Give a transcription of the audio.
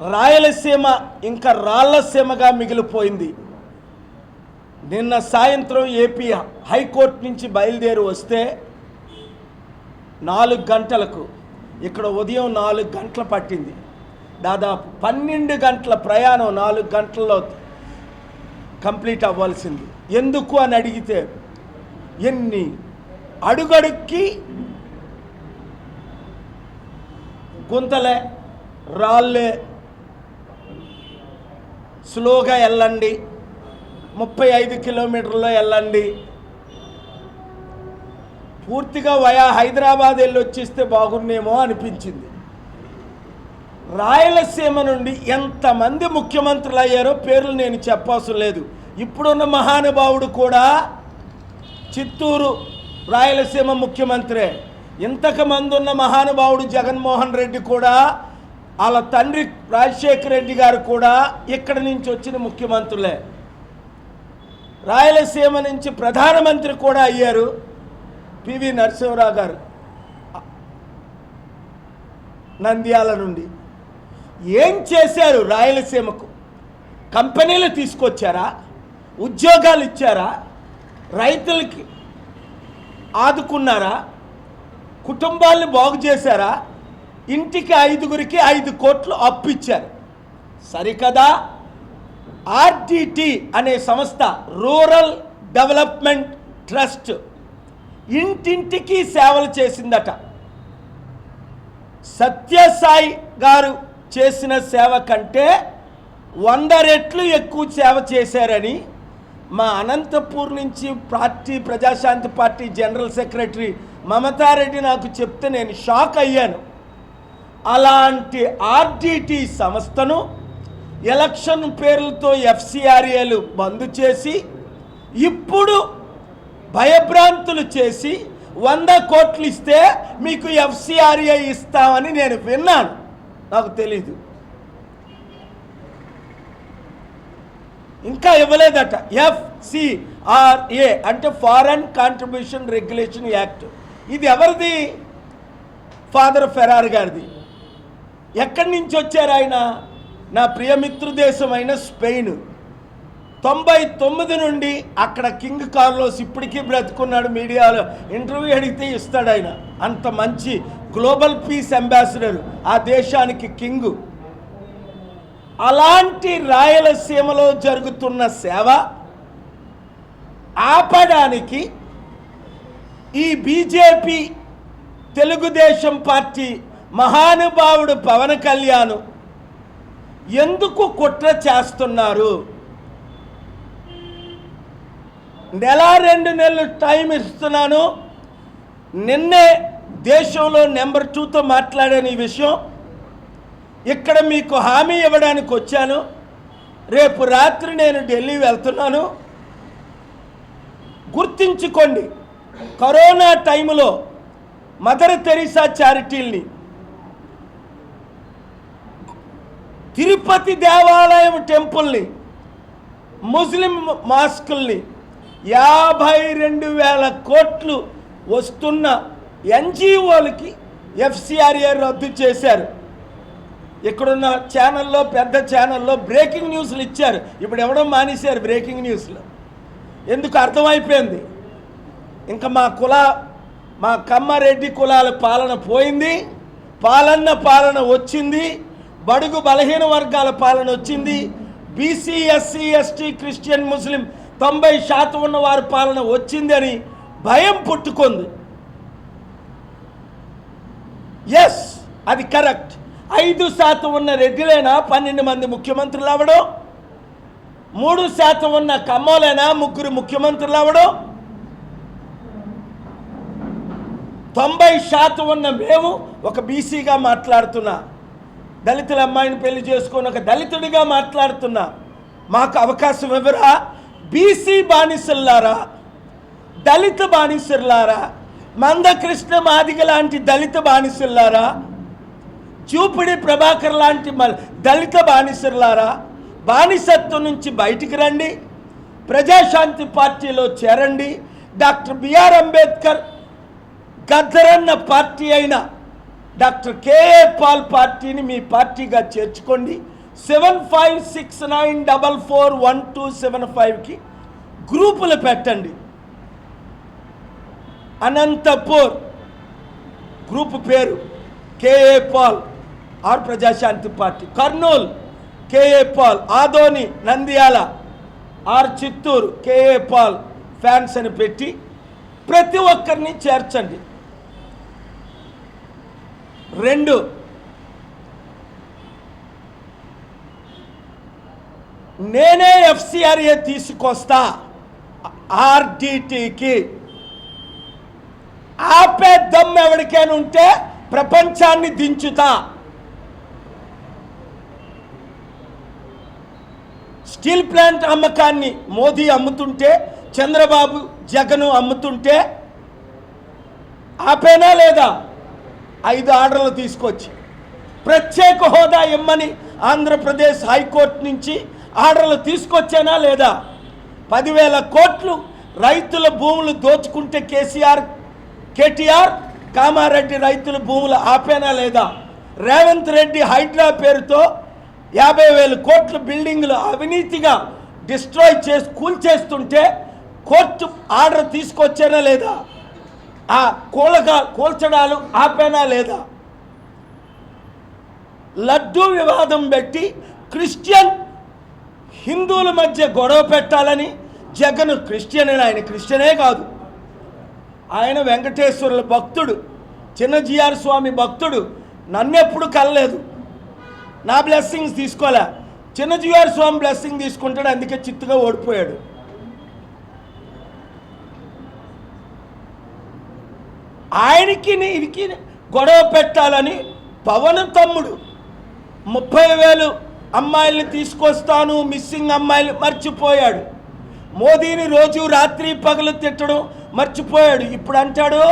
రాయలసీమ ఇంకా రాళ్ళసీమగా మిగిలిపోయింది. నిన్న సాయంత్రం ఏపీ హైకోర్టు నుంచి బయలుదేరి వస్తే నాలుగు గంటలకు ఇక్కడ ఉదయం నాలుగు గంటలు పట్టింది. దాదాపు పన్నెండు గంటల ప్రయాణం నాలుగు గంటల్లో కంప్లీట్ అవ్వాల్సింది. ఎందుకు అని అడిగితే ఎన్ని అడుగడుక్కి గుంతలే రాళ్ళే స్లోగా వెళ్ళండి. ముప్పై ఐదు కిలోమీటర్లో వెళ్ళండి. పూర్తిగా వయా హైదరాబాద్ వెళ్ళి వచ్చేస్తే బాగున్నేమో అనిపించింది. రాయలసీమ నుండి ఎంతమంది ముఖ్యమంత్రులు అయ్యారో పేర్లు నేను చెప్పవసరం లేదు. ఇప్పుడున్న మహానుభావుడు కూడా చిత్తూరు రాయలసీమ ముఖ్యమంత్రే. ఇంతకు మంది ఉన్న మహానుభావుడు జగన్మోహన్ రెడ్డి కూడా వాళ్ళ తండ్రి రాజశేఖర రెడ్డి గారు కూడా ఇక్కడి నుంచి వచ్చిన ముఖ్యమంత్రులే. రాయలసీమ నుంచి ప్రధానమంత్రి కూడా అయ్యారు పివి నరసింహరావు గారు. నంద్యాల నుండి. ఏం చేశారు రాయలసీమకు? కంపెనీలు తీసుకొచ్చారా? ఉద్యోగాలు ఇచ్చారా? రైతులకి ఆదుకున్నారా? కుటుంబాలను బాగు చేశారా? ఇంటికి ఐదుగురికి ఐదు కోట్లు అప్పు ఇచ్చారు సరికదా? ఆర్టీటీ అనే సంస్థ రూరల్ డెవలప్మెంట్ ట్రస్ట్ ఇంటింటికి సేవలు చేసిందట. సత్యసాయి గారు చేసిన సేవ కంటే వంద రెట్లు ఎక్కువ సేవ చేశారని మా అనంతపూర్ నుంచి party Praja Shanti party general secretary Mamata Reddy నాకు చెప్తే నేను షాక్ అయ్యాను. అలాంటి ఆర్డిటి సంస్థను ఎలక్షన్ పేర్లతో ఎఫ్సిఆర్ఏలు బంద్ చేసి ఇప్పుడు భయభ్రాంతులు చేసి వంద కోట్లు ఇస్తే మీకు ఎఫ్సిఆర్ఏ ఇస్తామని నేను విన్నాను. నాకు తెలీదు. ఇంకా ఇవ్వలేదట. ఎఫ్సిఆర్ఏ అంటే ఫారెన్ కాంట్రిబ్యూషన్ రెగ్యులేషన్ యాక్ట్ ఇది ఎవరిది? ఫాదర్ ఫెరార్ గారిది. ఎక్కడి నుంచి వచ్చారు ఆయన? నా ప్రియమిత్రు దేశమైన స్పెయిన్. తొంభై తొమ్మిది నుండి అక్కడ కింగ్ కార్లోస్ ఇప్పటికీ బ్రతుకున్నాడు మీడియాలో. ఇంటర్వ్యూ అడిగితే ఇస్తాడు ఆయన. అంత మంచి గ్లోబల్ పీస్ అంబాసిడర్ ఆ దేశానికి కింగ్. అలాంటి రాయలసీమలో జరుగుతున్న సేవ ఆపడానికి ఈ బీజేపీ తెలుగుదేశం పార్టీ మహానుభావుడు పవన్ కళ్యాణ్ ఎందుకు కుట్ర చేస్తున్నారు? నెల రెండు నెలలు టైం ఇస్తున్నాను. నిన్నే దేశంలో నెంబర్ టూతో మాట్లాడాను ఈ విషయం. ఇక్కడ మీకు హామీ ఇవ్వడానికి వచ్చాను. రేపు రాత్రి నేను ఢిల్లీ వెళ్తున్నాను. గుర్తించుకోండి కరోనా టైంలో మదర్ తెరీసా చారిటీల్ని తిరుపతి దేవాలయం టెంపుల్ని ముస్లిం మాస్కుల్ని యాభై రెండు వేల కోట్లు వస్తున్న ఎన్జిఓలకి ఎఫ్సిఆర్ఏ రద్దు చేశారు. ఇక్కడున్న ఛానల్లో పెద్ద ఛానల్లో బ్రేకింగ్ న్యూస్లు ఇచ్చారు. ఇప్పుడు ఎవడం మానేశారు బ్రేకింగ్ న్యూస్లు ఎందుకు అర్థమైపోయింది? ఇంకా మా కుల మా కమ్మారెడ్డి కులాల పాలన పోయింది. పాలన్న పాలన వచ్చింది. బడుగు బలహీన వర్గాల పాలన వచ్చింది. BC SC ST Christian Muslim తొంభై శాతం ఉన్న వారి పాలన వచ్చింది అని భయం పుట్టుకుంది. ఎస్ అది కరెక్ట్ ఐదు శాతం ఉన్న రెడ్డిలైనా పన్నెండు మంది ముఖ్యమంత్రులు అవడం మూడు శాతం ఉన్న కమ్మోలైనా ముగ్గురు ముఖ్యమంత్రులు అవడం తొంభై శాతం ఉన్న మేము ఒక బీసీగా మాట్లాడుతున్నా. దళితుల అమ్మాయిని పెళ్ళి చేసుకొని ఒక దళితుడిగా మాట్లాడుతున్నా. మాకు అవకాశం ఇవ్వరా బీసీ బానిసల్లారా? దళిత బానిసల్లారా? మందకృష్ణ మాదిగ లాంటి దళిత బానిసల్లారా? చూపిడి ప్రభాకర్ లాంటి మ- దళిత బానిసల్లారా? బానిసత్వం నుంచి బయటికి రండి. ప్రజాశాంతి పార్టీలో చేరండి. డాక్టర్ బిఆర్ అంబేద్కర్ గద్దరన్న పార్టీ అయిన డాక్టర్ కేఏ పాల్ పార్టీని మీ పార్టీగా చేర్చుకోండి. Seven five six nine double four one two seven ఫైవ్కి గ్రూపులు పెట్టండి. అనంతపూర్ గ్రూప్ పేరు KA Paul or Praja Shanti party. Kurnool KA Paul Adoni Nandyal or Chittoor KA Paul fans అని పెట్టి ప్రతి ఒక్కరిని చేర్చండి. రెండు. నేనే ఎఫ్సిఆర్ఏ తీసుకొస్తా. ఆర్డిటికి. ఆపే దమ్ ఎవరికైనా ఉంటే ప్రపంచాన్ని దించుతా. స్టీల్ ప్లాంట్ అమ్మకాన్ని మోదీ అమ్ముతుంటే చంద్రబాబు జగన్ అమ్ముతుంటే ఆపేనా లేదా? ఐదు ఆర్డర్లు తీసుకొచ్చి ప్రత్యేక హోదా ఇమ్మని ఆంధ్రప్రదేశ్ హైకోర్టు నుంచి ఆర్డర్లు తీసుకొచ్చానా లేదా? పదివేల కోట్లు రైతుల భూములు దోచుకుంటే కేసీఆర్ కేటీఆర్ కామారెడ్డి రైతుల భూములు ఆపేనా లేదా? రేవంత్ రెడ్డి హైడ్రా పేరుతో యాభై వేల కోట్ల బిల్డింగ్లు అవినీతిగా డిస్ట్రాయ్ చేసి కూల్చేస్తుంటే కోర్టు ఆర్డర్ తీసుకొచ్చానా లేదా? ఆ కూలగా కూల్చడాలు ఆపేనా లేదా? లడ్డూ వివాదం పెట్టి క్రిస్టియన్ హిందువుల మధ్య గొడవ పెట్టాలని జగన్ క్రిస్టియన్ అని ఆయన క్రిస్టియనే కాదు. ఆయన వెంకటేశ్వరుల భక్తుడు చిన్నజీఆర్ స్వామి భక్తుడు నన్నెప్పుడు కలలేదు. నా బ్లెస్సింగ్స్ తీసుకోలే. చిన్నజీఆర్ స్వామి బ్లెస్సింగ్ తీసుకుంటాడు అందుకే చిత్తుగా ఓడిపోయాడు. ఆయనకి నీకి గొడవ పెట్టాలని పవన్ తమ్ముడు ముప్పై వేలు అమ్మాయిల్ని తీసుకొస్తాను మిస్సింగ్ అమ్మాయిలు మర్చిపోయాడు. మోదీని రోజు రాత్రి పగలు తిట్టడం మర్చిపోయాడు. ఇప్పుడు అంటాడు